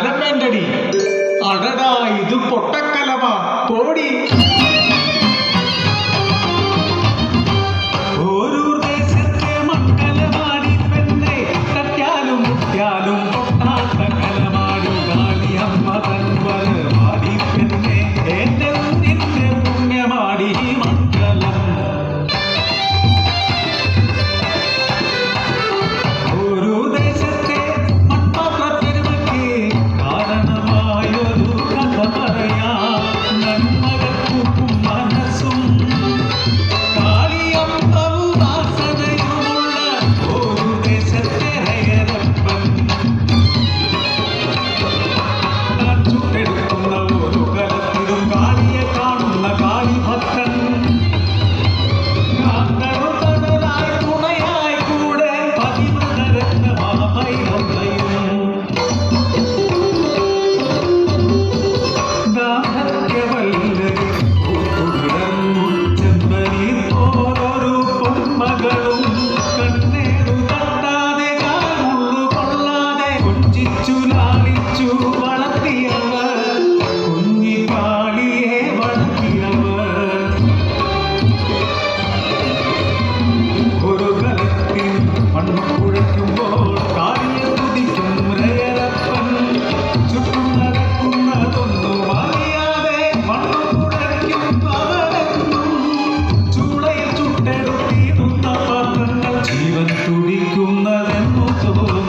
കലം വേണ്ടടി അടടാ ഇത് പൊട്ടക്കലവാ പോടി. ఉన్నదెంబుతూ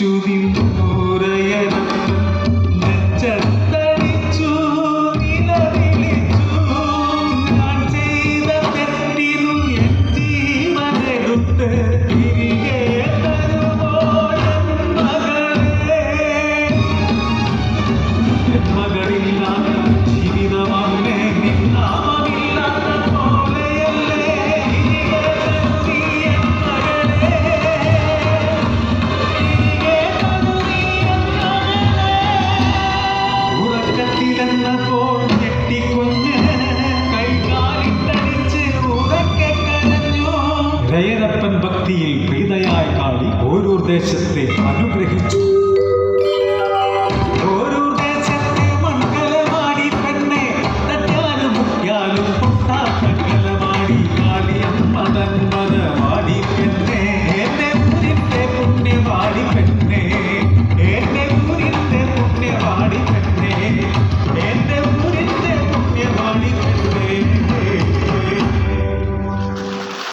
to be. ഭക്തിയിൽ പ്രീതയായി കാളി ഓരോ ദേശത്തെ അനുഗ്രഹിച്ചു.